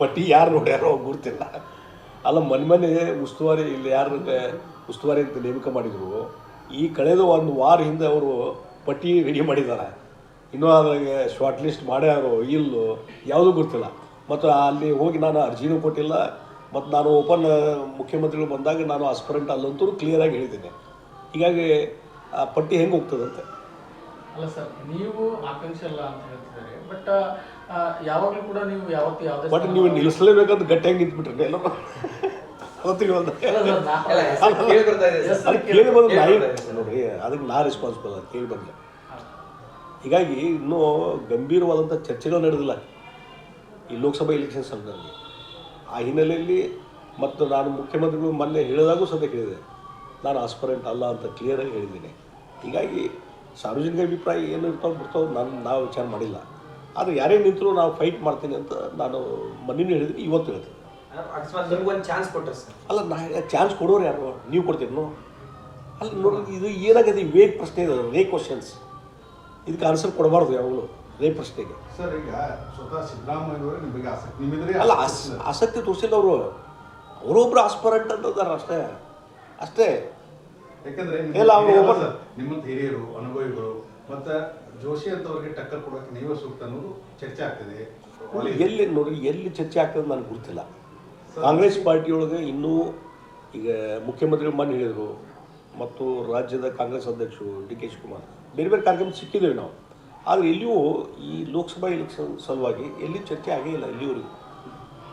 ಪಟ್ಟಿ ಯಾರು ನೋಡ್ಯಾರೋ ಗುರ್ತಿಲ್ಲ. ಅಲ್ಲ, ಮನೆ ಮನೆ ಉಸ್ತುವಾರಿ, ಇಲ್ಲಿ ಯಾರು ಉಸ್ತುವಾರಿ ಅಂತ ನೇಮಕ ಮಾಡಿದ್ರು. ಈ ಕಳೆದ ಒಂದು ವಾರ ಹಿಂದೆ ಅವರು ಪಟ್ಟಿ ರೆಡಿ ಮಾಡಿದ್ದಾರೆ ಇನ್ನೂ ಅದ್ರಾಗೆ ಶಾರ್ಟ್ ಲಿಸ್ಟ್ ಮಾಡ್ಯಾರೋ ಇಲ್ಲೋ, ಯಾವುದೂ ಗೊತ್ತಿಲ್ಲ ಮತ್ತು ಅಲ್ಲಿ ಹೋಗಿ ನಾನು ಅರ್ಜಿನೂ ಕೊಟ್ಟಿಲ್ಲ. ಮತ್ತು ನಾನು ಓಪನ್ ಮುಖ್ಯಮಂತ್ರಿಗಳು ಬಂದಾಗ ನಾನು ಆಸ್ಪರೆಂಟ್ ಅಲ್ಲಂತೂ ಕ್ಲಿಯರಾಗಿ ಹೇಳಿದ್ದೇನೆ. ಹೀಗಾಗಿ ಆ ಪಟ್ಟಿ ಹೆಂಗೆ ಹೋಗ್ತದಂತೆ? ಅಲ್ಲ ಸರ್ ನೀವು ಆಕಾಂಕ್ಷೆ ಅಲ್ಲ ಅಂತ ಹೇಳ್ತಿದ್ದಾರೆ ಬಟ್ ಯಾವಾಗಲೂ ಕೂಡ ನೀವು ಯಾವತ್ತು ಯಾವುದೇ ಬಟ್ ನೀವು ನಿಲ್ಲಿಸಲೇಬೇಕಂತ ಗಟ್ಟಿಯಾಗಿ ನಿಂತ್ಬಿಟ್ರೆ ಎಲ್ಲ ಕೇಳಿ ಬಂದು. ನೋಡ್ರಿ ಅದಕ್ಕೆ ನಾ ರೆಸ್ಪಾನ್ಸಿಬಲ್ ಅದು ಕೇಳಿ ಬಂದೆ. ಹೀಗಾಗಿ ಇನ್ನೂ ಗಂಭೀರವಾದಂಥ ಚರ್ಚೆಗಳು ನಡೆದಿಲ್ಲ. ಈ ಲೋಕಸಭಾ ಎಲೆಕ್ಷನ್ ಸಂದರ್ಭದಲ್ಲಿ. ಆ ಹಿನ್ನೆಲೆಯಲ್ಲಿ ಮತ್ತು ನಾನು ಮುಖ್ಯಮಂತ್ರಿಗಳು ಮೊನ್ನೆ ಹೇಳಿದಾಗೂ ಸದ್ಯ ಹೇಳಿದೆ ನಾನು ಆಸ್ಪರೆಂಟ್ ಅಲ್ಲ ಅಂತ ಕ್ಲಿಯರಾಗಿ ಹೇಳಿದ್ದೀನಿ. ಹೀಗಾಗಿ ಸಾರ್ವಜನಿಕ ಅಭಿಪ್ರಾಯ ಏನು ಇರ್ತಾವೆ ಬಿಡ್ತಾವೆ ನಾನು ನಾವು ವಿಚಾರ ಮಾಡಿಲ್ಲ. ಆದರೆ ಯಾರೇ ನಿಂತರೂ ನಾವು ಫೈಟ್ ಮಾಡ್ತೀನಿ ಅಂತ ನಾನು ಮನೇನು ಹೇಳಿದ್ದೀನಿ ಇವತ್ತು ಹೇಳ್ತೀನಿ ಒಂದು ಚಾನ್ಸ್ ಕೊಟ್ಟರೆ ಸರ್ ಅಲ್ಲ ನಾ ಚಾನ್ಸ್ ಕೊಡೋರು ಯಾರು? ನೀವು ಕೊಡ್ತೀರೋ ಅಲ್ಲ ನೋಡಿ ಇದು ಏನಾಗಿದೆ ವೇಗ ಪ್ರಶ್ನೆ ಇದೆ ರೇ ಕ್ವಶನ್ಸ್ ಇದಕ್ಕೆ ಆನ್ಸರ್ ಕೊಡಬಾರ್ದು ಯಾವಾಗಲೂ ರೇ ಪ್ರಶ್ನೆಗೆ. ಸರ್ ಈಗ ಸ್ವತಃ ನಿಮಗೆ ಆಸಕ್ತಿ ನಿಮ್ಮಿದ್ರೆ ಅಲ್ಲ ಆಸ್ ಆಸಕ್ತಿ ತೋರಿಸಿಲ್ಲ ಅವರು. ಅವರೊಬ್ಬರು ಆಸ್ಪರೆಂಟ್ ಅಂತ ಅಷ್ಟೇ. ಅಷ್ಟೇ. ಯಾಕಂದ್ರೆ ಅವ್ರು ಒಬ್ಬರು- ನಿಮ್ಮಂತ ಹಿರಿಯರು ಅನುಭವಿಗಳು ಮತ್ತೆ ಜೋಶಿ ಅಂತವ್ರಿಗೆ ಟಕ್ಕರ್ ಕೊಡೋಕೆ ನೀವೇ ಸೂಕ್ತ ಅನ್ನೋದು ಚರ್ಚೆ ಆಗ್ತದೆ. ಎಲ್ಲಿ ನೋಡಿ ಎಲ್ಲಿ ಚರ್ಚೆ ಆಗ್ತದೆ ನನಗೆ ಗೊತ್ತಿಲ್ಲ. ಕಾಂಗ್ರೆಸ್ ಪಾರ್ಟಿಯೊಳಗೆ ಇನ್ನೂ ಈಗ ಮುಖ್ಯಮಂತ್ರಿಗಳು ಮನೆ ಹೇಳಿದರು ಮತ್ತು ರಾಜ್ಯದ ಕಾಂಗ್ರೆಸ್ ಅಧ್ಯಕ್ಷರು ಡಿ ಕೆ ಶಿವಕುಮಾರ್. ಬೇರೆ ಬೇರೆ ಕಾರ್ಯಕ್ರಮ ಸಿಕ್ಕಿದ್ದೇವೆ ನಾವು. ಆದರೆ ಎಲ್ಲಿಯೂ ಈ ಲೋಕಸಭಾ ಎಲೆಕ್ಷನ್ ಸಲುವಾಗಿ ಎಲ್ಲಿ ಚರ್ಚೆ ಆಗೇ ಇಲ್ಲ ಇಲ್ಲಿವರೆಗೂ